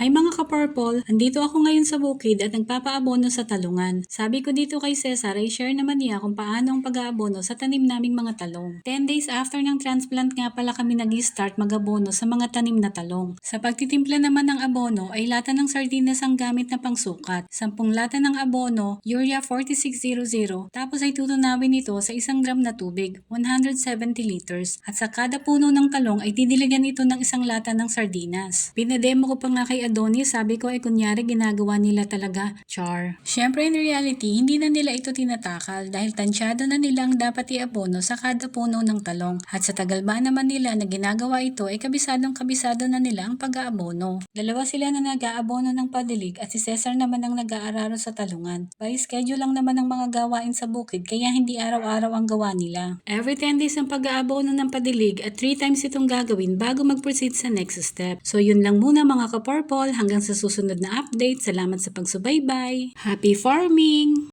Hi mga ka-purple, andito ako ngayon sa bukid at nagpapaabono sa talungan. Sabi ko dito kay Cesar ay share naman niya kung paano ang pag-aabono sa tanim naming mga talong. 10 days after ng transplant nga pala kami nag-start mag-abono sa mga tanim na talong. Sa pagtitimpla naman ng abono ay lata ng sardinas ang gamit na pangsukat. 10 lata ng abono, urea 4600, tapos ay tutunawin ito sa isang gram na tubig, 170 liters. At sa kada puno ng talong ay didiligan ito ng isang lata ng sardinas. Pinademo ko pa nga kay Adonis, sabi ko ay kunyari ginagawa nila talaga char. Syempre in reality, hindi na nila ito tinatakal dahil tansyado na nilang dapat iabono sa kada puno ng talong. At sa tagal ba naman nila na ginagawa ito ay kabisadong kabisado na nila ang pag-aabono. Dalawa sila na nag-aabono ng padilig at si Cesar naman ang nag-aararo sa talungan. By schedule lang naman ang mga gawain sa bukid kaya hindi araw-araw ang gawa nila. Every 10 days ang pag-aabono ng padilig at 3 times itong gagawin bago mag-proceed sa next step. So yun lang muna mga ka-purple hanggang sa susunod na update. Salamat sa pagsubaybay. Happy farming!